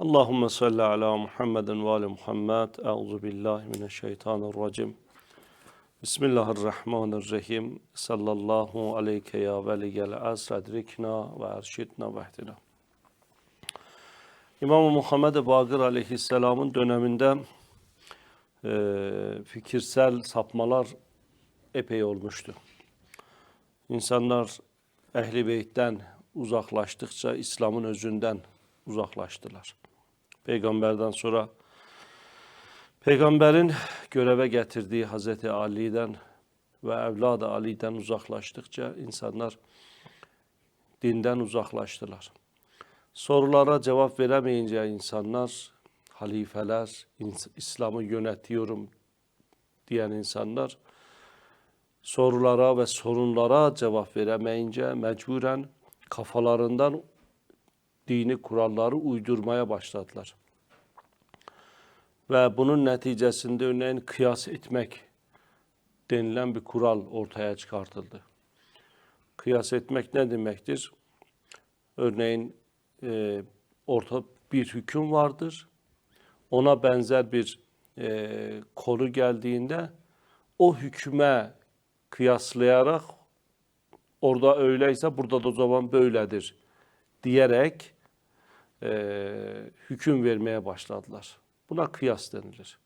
Allahümme salli ala Muhammedin ve ali Muhammed. Euzu billahi mineşşeytanirracim. Bismillahirrahmanirrahim. Sallallahu aleyke ya veliyel asr edrikna ve erşidna ve ihdina. İmam Muhammed Bakır aleyhisselamın döneminde e, fikirsel sapmalar epey olmuştu. İnsanlar ehli beytten uzaklaştıkça İslam'ın özünden uzaklaştılar. Peygamberden sonra peygamberin göreve getirdiği Hazreti Ali'den ve evladı Ali'den uzaklaştıkça insanlar dinden uzaklaştılar. Sorulara cevap veremeyince insanlar, halifeler, İslam'ı yönetiyorum diyen insanlar sorulara ve sorunlara cevap veremeyince mecburen kafalarından dini kuralları uydurmaya başladılar. Ve bunun neticesinde örneğin kıyas etmek denilen bir kural ortaya çıkartıldı. Kıyas etmek ne demektir? Örneğin e, orta bir hüküm vardır. Ona benzer bir e, konu geldiğinde o hüküme kıyaslayarak orada öyleyse burada da o zaman böyledir diyerek e, hüküm vermeye başladılar. Buna kıyas denilir.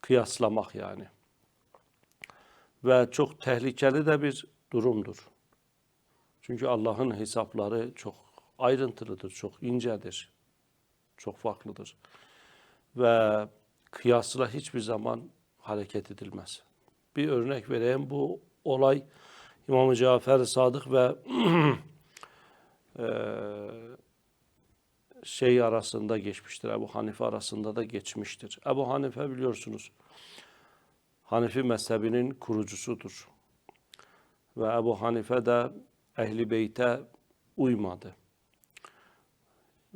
Kıyaslamak yani. Ve çok tehlikeli de bir durumdur. Çünkü Allah'ın hesapları çok ayrıntılıdır, çok incedir, çok farklıdır. Ve kıyasla hiçbir zaman hareket edilmez. Bir örnek vereyim. Bu olay İmam-ı Cafer Sadık ve eee şey arasında geçmiştir. Ebu Hanife arasında da geçmiştir. Ebu Hanife biliyorsunuz Hanifi mezhebinin kurucusudur. Ve Ebu Hanife de Ehli Beyt'e uymadı.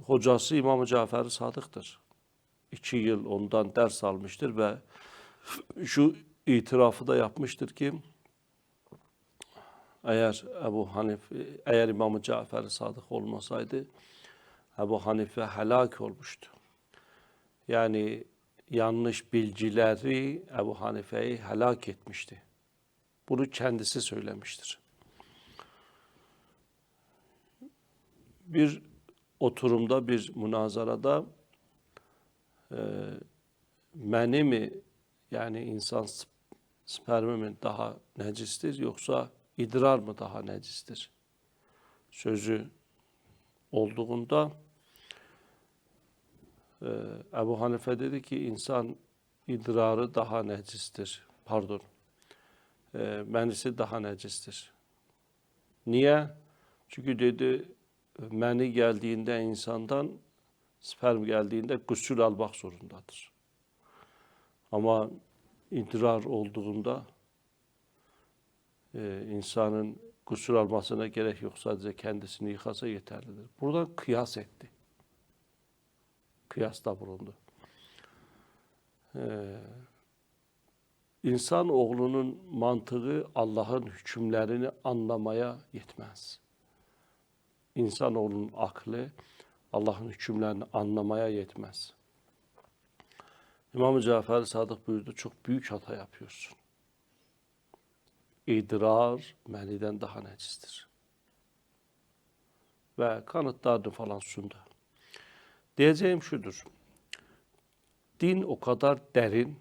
Hocası İmam-ı Cafer Sadık'tır. İki yıl ondan ders almıştır ve şu itirafı da yapmıştır ki eğer Ebu Hanife, eğer İmam-ı Cafer Sadık olmasaydı Ebu Hanife helak olmuştu. Yani yanlış bilgileri Ebu Hanife'yi helak etmişti. Bunu kendisi söylemiştir. Bir oturumda, bir münazarada e, meni mi yani insan sp- spermi mi daha necistir yoksa idrar mı daha necistir? Sözü olduğunda e, Ebu Hanife dedi ki insan idrarı daha necistir. Pardon. E, menisi daha necistir. Niye? Çünkü dedi meni geldiğinde insandan sperm geldiğinde gusül almak zorundadır. Ama idrar olduğunda e, insanın gusül almasına gerek yok. Sadece kendisini yıkasa yeterlidir. Buradan kıyas etti. Kıyasta bulundu. Ee, insan oğlunun mantığı Allah'ın hükümlerini anlamaya yetmez. İnsanoğlunun aklı Allah'ın hükümlerini anlamaya yetmez. İmam-ı Cafer Sadık buyurdu, çok büyük hata yapıyorsun. İdrar meniden daha necistir. Ve kanıtlarını falan sundu. Diyeceğim şudur. Din o kadar derin,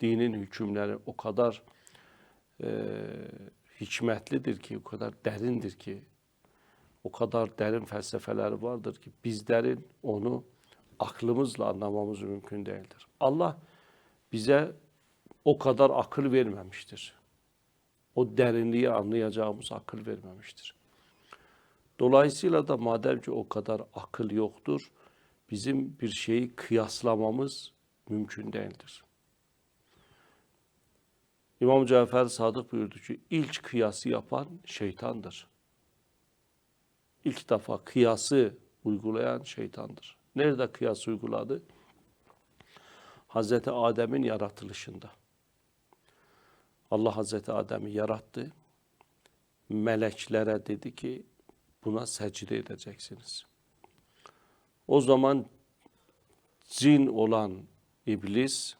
dinin hükümleri o kadar e, hikmetlidir ki, o kadar derindir ki, o kadar derin felsefeleri vardır ki bizlerin onu aklımızla anlamamız mümkün değildir. Allah bize o kadar akıl vermemiştir. O derinliği anlayacağımız akıl vermemiştir. Dolayısıyla da madem ki o kadar akıl yoktur, bizim bir şeyi kıyaslamamız mümkün değildir. İmam Cafer Sadık buyurdu ki ilk kıyası yapan şeytandır. İlk defa kıyası uygulayan şeytandır. Nerede kıyas uyguladı? Hazreti Adem'in yaratılışında. Allah Hazreti Adem'i yarattı. Meleklere dedi ki buna secde edeceksiniz. O zaman cin olan iblis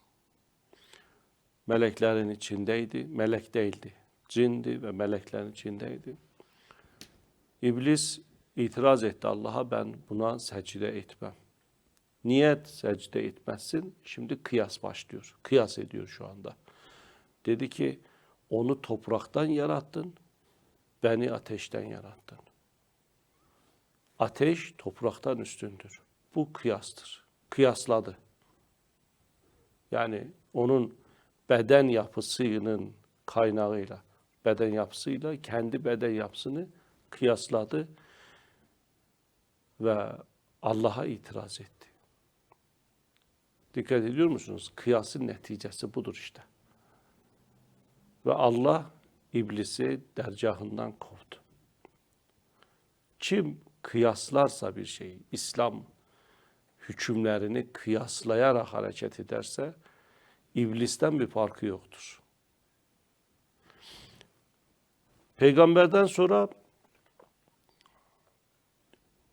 meleklerin içindeydi. Melek değildi. Cindi ve meleklerin içindeydi. İblis itiraz etti Allah'a ben buna secde etmem. Niyet secde etmezsin. Şimdi kıyas başlıyor. Kıyas ediyor şu anda. Dedi ki onu topraktan yarattın. Beni ateşten yarattın. Ateş topraktan üstündür. Bu kıyastır. Kıyasladı. Yani onun beden yapısının kaynağıyla, beden yapısıyla kendi beden yapısını kıyasladı ve Allah'a itiraz etti. Dikkat ediyor musunuz? Kıyasın neticesi budur işte. Ve Allah iblisi dergahından kovdu. Kim kıyaslarsa bir şeyi, İslam hükümlerini kıyaslayarak hareket ederse, iblisten bir farkı yoktur. Peygamberden sonra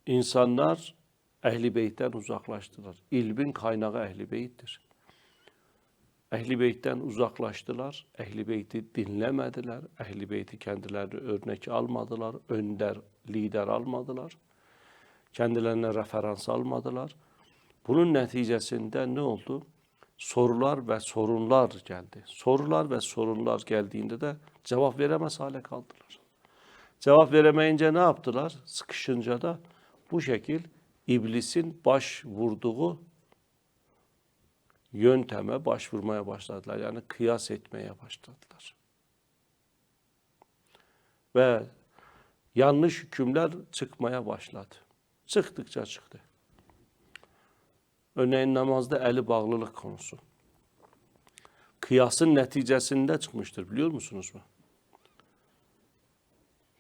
insanlar ehli beytten uzaklaştılar. İlmin kaynağı ehli beyttir. Ehli beytten uzaklaştılar. Ehli beyti dinlemediler. Ehli beyti kendilerine örnek almadılar. Önder, lider almadılar. Kendilerine referans almadılar. Bunun neticesinde ne oldu? Sorular ve sorunlar geldi. Sorular ve sorunlar geldiğinde de cevap veremez hale kaldılar. Cevap veremeyince ne yaptılar? Sıkışınca da bu şekil iblisin baş vurduğu yönteme başvurmaya başladılar. Yani kıyas etmeye başladılar. Ve yanlış hükümler çıkmaya başladı. Çıktıkça çıktı. Örneğin namazda eli bağlılık konusu. Kıyasın neticesinde çıkmıştır biliyor musunuz mu?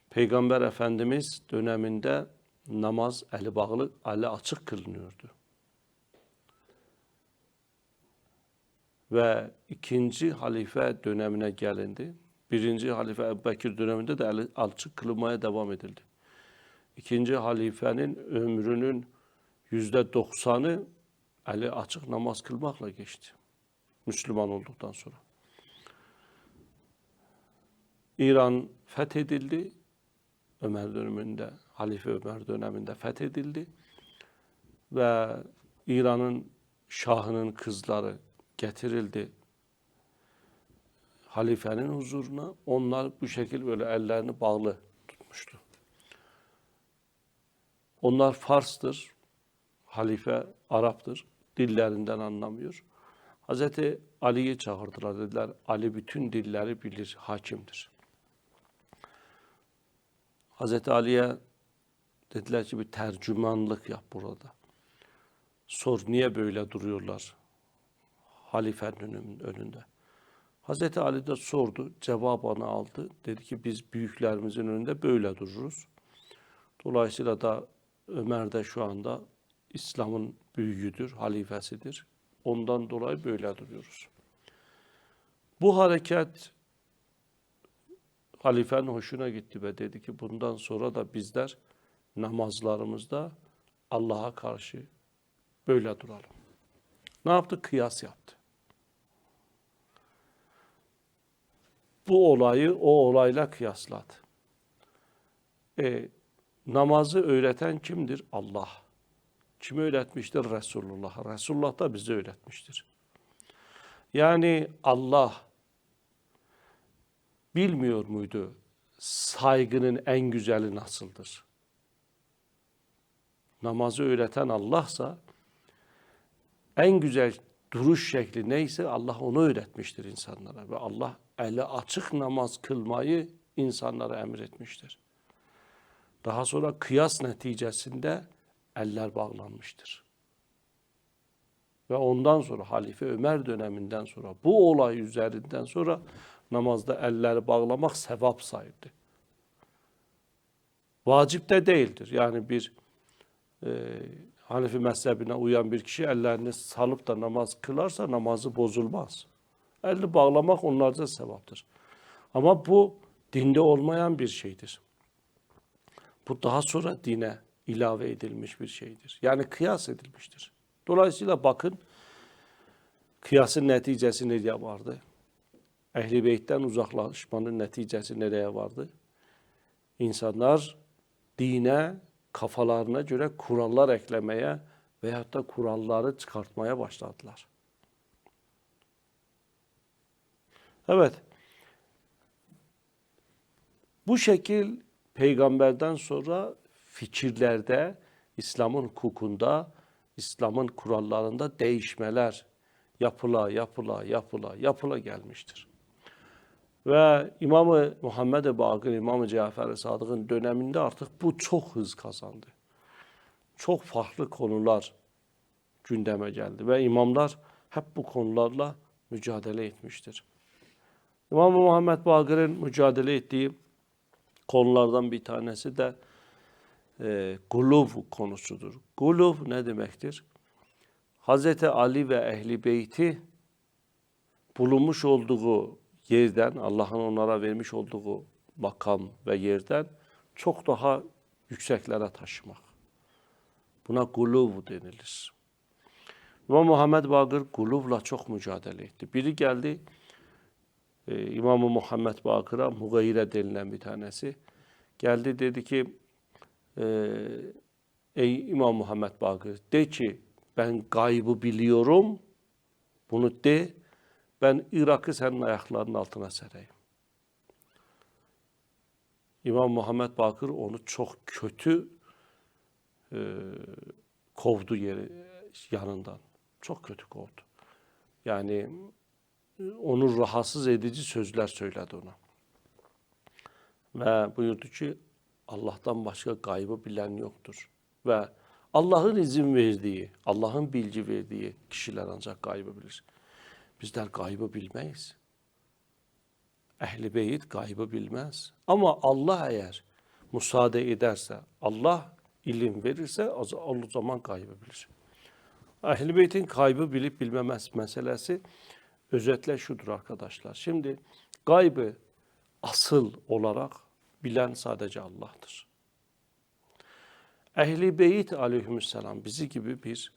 Peygamber Efendimiz döneminde namaz eli bağlı, eli açık kılınıyordu. Ve ikinci halife dönemine gelindi. Birinci halife Ebubekir döneminde de eli açık kılınmaya devam edildi. İkinci halifenin ömrünün yüzde doksanı eli açık namaz kılmakla geçti. Müslüman olduktan sonra. İran fethedildi. Ömer döneminde, Halife Ömer döneminde fethedildi. Ve İran'ın şahının kızları getirildi halifenin huzuruna. Onlar bu şekil böyle ellerini bağlı tutmuştu. Onlar Fars'tır. Halife Arap'tır. Dillerinden anlamıyor. Hazreti Ali'yi çağırdılar dediler. Ali bütün dilleri bilir, hakimdir. Hazreti Ali'ye dediler ki bir tercümanlık yap burada. Sor niye böyle duruyorlar halifenin önünde. Hazreti Ali de sordu, cevabını aldı. Dedi ki biz büyüklerimizin önünde böyle dururuz. Dolayısıyla da Ömer de şu anda İslam'ın büyüğüdür, halifesidir. Ondan dolayı böyle duruyoruz. Bu hareket halifenin hoşuna gitti ve dedi ki bundan sonra da bizler namazlarımızda Allah'a karşı böyle duralım. Ne yaptı? Kıyas yaptı. Bu olayı o olayla kıyasladı. E, namazı öğreten kimdir? Allah. Kim öğretmiştir? Resulullah. Resulullah da bize öğretmiştir. Yani Allah bilmiyor muydu saygının en güzeli nasıldır? Namazı öğreten Allah'sa en güzel duruş şekli neyse Allah onu öğretmiştir insanlara ve Allah eli açık namaz kılmayı insanlara emretmiştir. Daha sonra kıyas neticesinde eller bağlanmıştır. Ve ondan sonra Halife Ömer döneminden sonra bu olay üzerinden sonra namazda elleri bağlamak sevap sayıldı. Vacip de değildir. Yani bir e, Hanefi mezhebine uyan bir kişi ellerini salıp da namaz kılarsa namazı bozulmaz. Elini bağlamak onlarca sevaptır. Ama bu dinde olmayan bir şeydir. Bu daha sonra dine ilave edilmiş bir şeydir. Yani kıyas edilmiştir. Dolayısıyla bakın kıyasın neticesi nereye vardı? Ehli beytten uzaklaşmanın neticesi nereye vardı? İnsanlar dine kafalarına göre kurallar eklemeye veyahut da kuralları çıkartmaya başladılar. Evet. Bu şekil peygamberden sonra fikirlerde, İslam'ın hukukunda, İslam'ın kurallarında değişmeler yapıla, yapıla, yapıla, yapıla gelmiştir. Ve İmam-ı Muhammed-i Bakır, İmam-ı Cafer-i Sadık'ın döneminde artık bu çok hız kazandı. Çok farklı konular gündeme geldi ve imamlar hep bu konularla mücadele etmiştir. İmam Muhammed Bakır'ın mücadele ettiği konulardan bir tanesi de e, guluv konusudur. Guluv ne demektir? Hazreti Ali ve Ehli Beyti bulunmuş olduğu yerden, Allah'ın onlara vermiş olduğu makam ve yerden çok daha yükseklere taşımak. Buna guluv denilir. İmam Muhammed Bakır guluvla çok mücadele etti. Biri geldi, e, İmam-ı Muhammed Bakır'a Mugayre denilen bir tanesi. Geldi dedi ki, e, ey İmam Muhammed Bakır de ki ben gaybı biliyorum, bunu de, ben Irak'ı senin ayaklarının altına sereyim. İmam Muhammed Bakır onu çok kötü e, kovdu yeri yanından. Çok kötü kovdu. Yani onu rahatsız edici sözler söyledi ona. Ve buyurdu ki Allah'tan başka gaybı bilen yoktur. Ve Allah'ın izin verdiği, Allah'ın bilgi verdiği kişiler ancak gaybı bilir. Bizler gaybı bilmeyiz. Ehli beyit gaybı bilmez. Ama Allah eğer müsaade ederse, Allah ilim verirse o zaman gaybı bilir. Ehl-i Beyt'in kaybı bilip bilmemez meselesi özetle şudur arkadaşlar. Şimdi gaybı asıl olarak bilen sadece Allah'tır. Ehli Beyt aleyhisselam bizi gibi bir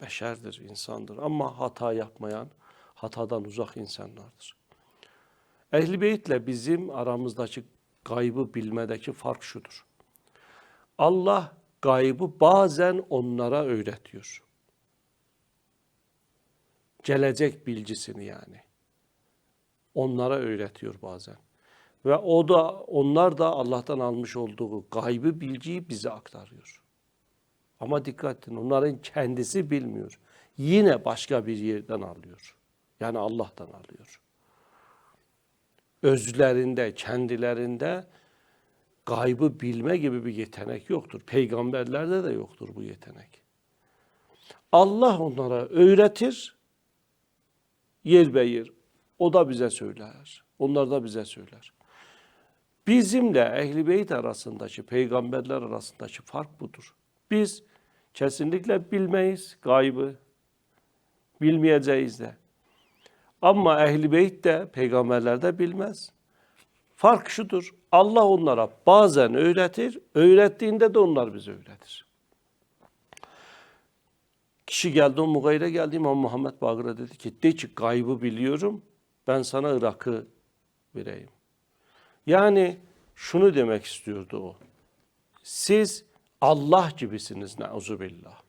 beşerdir, insandır ama hata yapmayan, hatadan uzak insanlardır. Ehli Beyt'le bizim aramızdaki gaybı bilmedeki fark şudur. Allah gaybı bazen onlara öğretiyor gelecek bilgisini yani. Onlara öğretiyor bazen. Ve o da onlar da Allah'tan almış olduğu gaybı bilgiyi bize aktarıyor. Ama dikkat edin onların kendisi bilmiyor. Yine başka bir yerden alıyor. Yani Allah'tan alıyor. Özlerinde, kendilerinde gaybı bilme gibi bir yetenek yoktur. Peygamberlerde de yoktur bu yetenek. Allah onlara öğretir, yer be yer. O da bize söyler. Onlar da bize söyler. Bizimle Ehli Beyt arasındaki, peygamberler arasındaki fark budur. Biz kesinlikle bilmeyiz gaybı. Bilmeyeceğiz de. Ama Ehli Beyt de peygamberler de bilmez. Fark şudur. Allah onlara bazen öğretir, öğrettiğinde de onlar bize öğretir. Kişi geldi, o mugayre geldi İmam Muhammed Bakır'a dedi ki, de ki gaybı biliyorum, ben sana Irak'ı vereyim. Yani şunu demek istiyordu o. Siz Allah gibisiniz neuzubillah.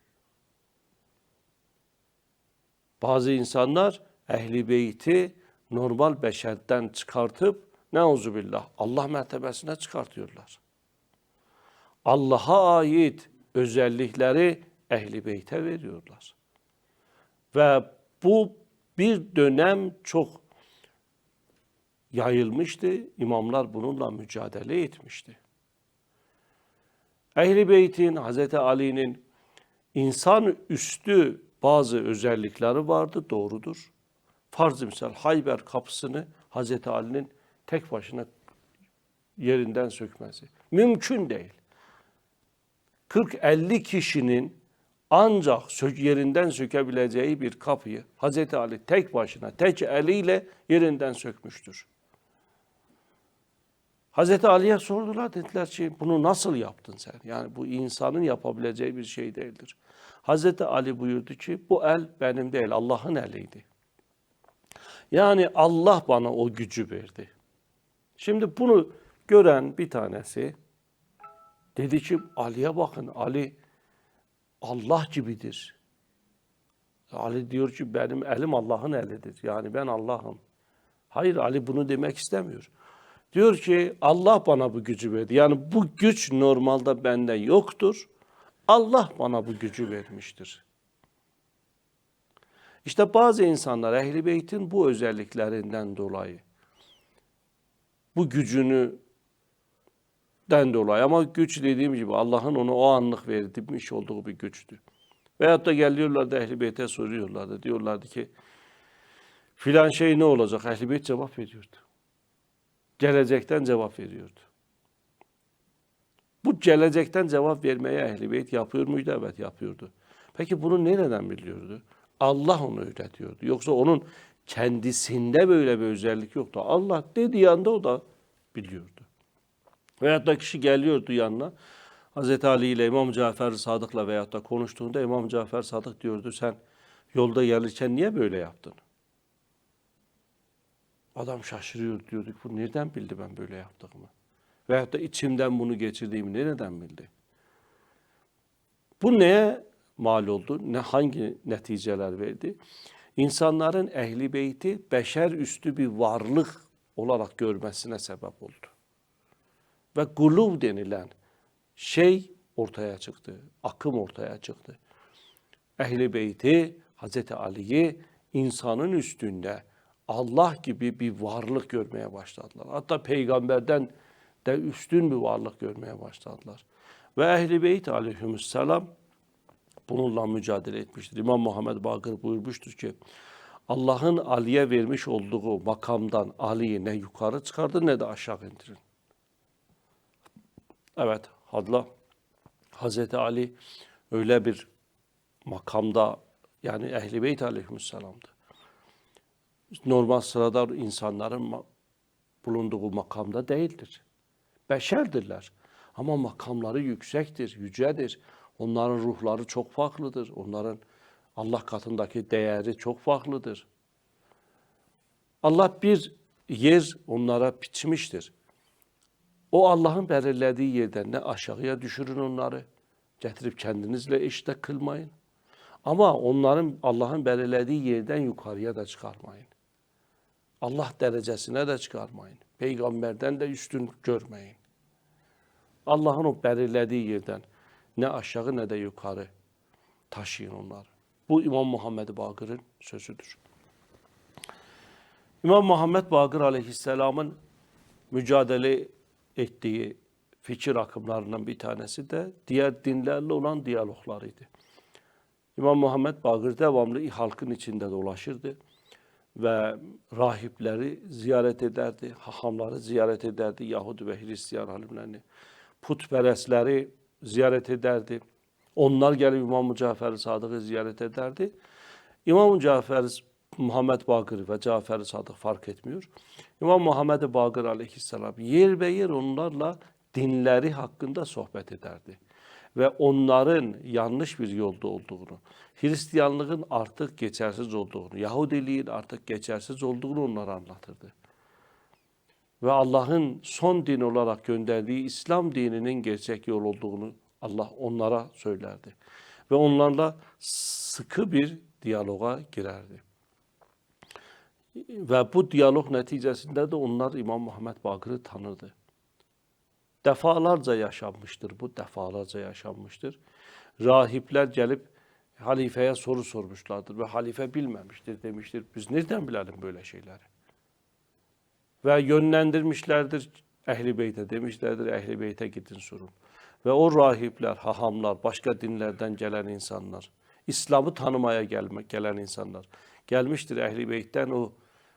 Bazı insanlar ehli beyti normal beşerden çıkartıp neuzubillah Allah mertebesine çıkartıyorlar. Allah'a ait özellikleri ehli beyte veriyorlar. Ve bu bir dönem çok yayılmıştı. İmamlar bununla mücadele etmişti. Ehli Beyt'in, Hz. Ali'nin insan üstü bazı özellikleri vardı, doğrudur. Farz misal Hayber kapısını Hz. Ali'nin tek başına yerinden sökmesi. Mümkün değil. 40-50 kişinin ancak yerinden sökebileceği bir kapıyı Hz. Ali tek başına, tek eliyle yerinden sökmüştür. Hazreti Ali'ye sordular dediler ki bunu nasıl yaptın sen? Yani bu insanın yapabileceği bir şey değildir. Hazreti Ali buyurdu ki bu el benim değil Allah'ın eliydi. Yani Allah bana o gücü verdi. Şimdi bunu gören bir tanesi dedi ki Ali'ye bakın Ali Allah gibidir. Ali diyor ki benim elim Allah'ın elidir. Yani ben Allah'ım. Hayır Ali bunu demek istemiyor. Diyor ki Allah bana bu gücü verdi. Yani bu güç normalde bende yoktur. Allah bana bu gücü vermiştir. İşte bazı insanlar Ehl-i Beyt'in bu özelliklerinden dolayı bu gücünü den dolayı ama güç dediğim gibi Allah'ın onu o anlık vermiş olduğu bir güçtü. Veyahut da geliyorlardı Ehl-i Beyt'e soruyorlardı. Diyorlardı ki filan şey ne olacak? Ehl-i Beyt cevap veriyordu. Gelecekten cevap veriyordu. Bu gelecekten cevap vermeye Ehl-i Beyt yapıyor muydu? Evet yapıyordu. Peki bunu nereden biliyordu? Allah onu öğretiyordu. Yoksa onun kendisinde böyle bir özellik yoktu. Allah dediği anda o da biliyordu. Veyahut da kişi geliyordu yanına. Hazreti Ali ile İmam Cafer Sadık'la veyahut da konuştuğunda İmam Cafer Sadık diyordu sen yolda gelirken niye böyle yaptın? Adam şaşırıyor diyorduk bu nereden bildi ben böyle yaptığımı? Veyahut da içimden bunu geçirdiğimi nereden bildi? Bu neye mal oldu? Ne hangi neticeler verdi? İnsanların ehli beyti beşer üstü bir varlık olarak görmesine sebep oldu. Ve guluv denilen şey ortaya çıktı. Akım ortaya çıktı. Ehli beyti Hazreti Ali'yi insanın üstünde Allah gibi bir varlık görmeye başladılar. Hatta peygamberden de üstün bir varlık görmeye başladılar. Ve Ehli Beyt aleyhisselam bununla mücadele etmiştir. İmam Muhammed Bakır buyurmuştur ki Allah'ın Ali'ye vermiş olduğu makamdan Ali'yi ne yukarı çıkardı ne de aşağı indirin. Evet, Allah Hazreti Ali öyle bir makamda yani Ehl-i Beyt aleyhisselamdı. Normal sıradan insanların bulunduğu makamda değildir. Beşerdirler. Ama makamları yüksektir, yücedir. Onların ruhları çok farklıdır. Onların Allah katındaki değeri çok farklıdır. Allah bir yer onlara biçmiştir. O Allah'ın belirlediği yerden ne aşağıya düşürün onları. Getirip kendinizle eşte kılmayın. Ama onların Allah'ın belirlediği yerden yukarıya da çıkarmayın. Allah derecesine de çıkarmayın. Peygamberden de üstün görmeyin. Allah'ın o belirlediği yerden ne aşağı ne de yukarı taşıyın onları. Bu İmam Muhammed Bakır'ın sözüdür. İmam Muhammed Bakır Aleyhisselam'ın mücadele ettiği fikir akımlarından bir tanesi de diğer dinlerle olan diyaloglarıydı. İmam Muhammed Bakır devamlı halkın içinde dolaşırdı ve rahipleri ziyaret ederdi, hahamları ziyaret ederdi, Yahudi ve Hristiyan alimlerini, putperestleri ziyaret ederdi. Onlar gelip İmam-ı Cafer Sadık'ı ziyaret ederdi. İmam-ı Cafer Muhammed Bakır ve Cafer Sadık fark etmiyor. İmam Muhammed Bakır aleyhisselam yer be yer onlarla dinleri hakkında sohbet ederdi. Ve onların yanlış bir yolda olduğunu, Hristiyanlığın artık geçersiz olduğunu, Yahudiliğin artık geçersiz olduğunu onlara anlatırdı. Ve Allah'ın son din olarak gönderdiği İslam dininin gerçek yol olduğunu Allah onlara söylerdi. Ve onlarla sıkı bir diyaloga girerdi. Ve bu diyalog neticesinde de onlar İmam Muhammed Bakır'ı tanırdı. Defalarca yaşanmıştır bu, defalarca yaşanmıştır. Rahipler gelip halifeye soru sormuşlardır ve halife bilmemiştir demiştir. Biz nereden bilelim böyle şeyleri? Ve yönlendirmişlerdir Ehli Beyt'e demişlerdir Ehli Beyt'e gidin sorun. Ve o rahipler, hahamlar, başka dinlerden gelen insanlar, İslam'ı tanımaya gelmek gelen insanlar gelmiştir Ehli Beyt'ten o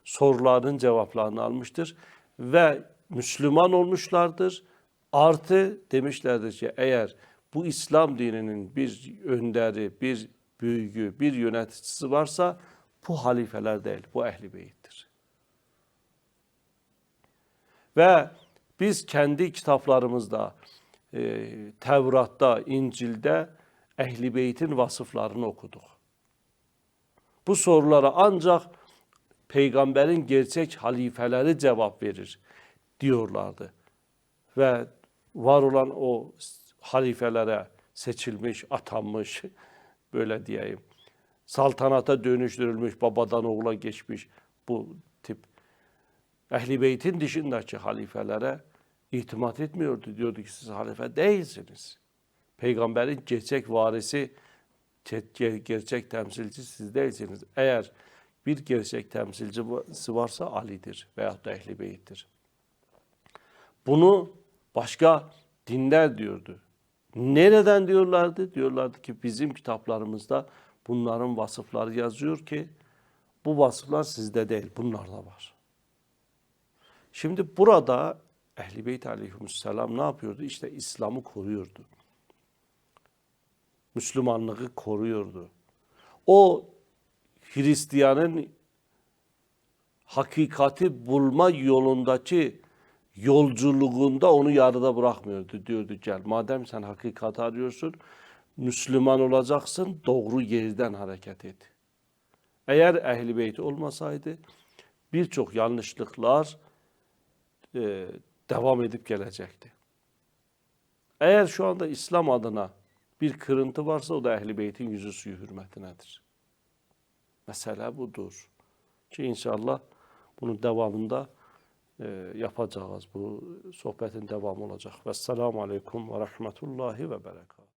soruların cevaplarını almıştır ve Müslüman olmuşlardır. Artı demişlerdir ki eğer bu İslam dininin bir önderi, bir büyüğü, bir yöneticisi varsa bu halifeler değil, bu ehli beyittir. Ve Biz kendi kitaplarımızda, e, Tevrat'ta, İncil'de Ehli Beyt'in vasıflarını okuduk. Bu sorulara ancak peygamberin gerçek halifeleri cevap verir diyorlardı. Ve var olan o halifelere seçilmiş, atanmış, böyle diyeyim, saltanata dönüştürülmüş, babadan oğula geçmiş bu tip Ehli Beyt'in dışındaki halifelere itimat etmiyordu. Diyordu ki siz halife değilsiniz. Peygamberin gerçek varisi, gerçek temsilci siz değilsiniz. Eğer bir gerçek temsilcisi varsa Ali'dir veyahut da Ehli Beyt'tir. Bunu başka dinler diyordu. Nereden diyorlardı? Diyorlardı ki bizim kitaplarımızda bunların vasıfları yazıyor ki bu vasıflar sizde değil, bunlarda var. Şimdi burada Ehl-i Beyt aleyhisselam ne yapıyordu? İşte İslam'ı koruyordu. Müslümanlığı koruyordu. O Hristiyanın hakikati bulma yolundaki yolculuğunda onu yarıda bırakmıyordu. Diyordu gel madem sen hakikati arıyorsun Müslüman olacaksın doğru yerden hareket et. Eğer Ehl-i Beyt olmasaydı birçok yanlışlıklar e, devam edip gelecekti. Eğer şu anda İslam adına bir kırıntı varsa o da Ehl-i Beyt'in yüzü suyu hürmetinedir. Mesele budur. Ki inşallah bunun devamında e, yapacağız. Bu sohbetin devamı olacak. Vesselamu Aleyküm ve Rahmetullahi ve Berekat.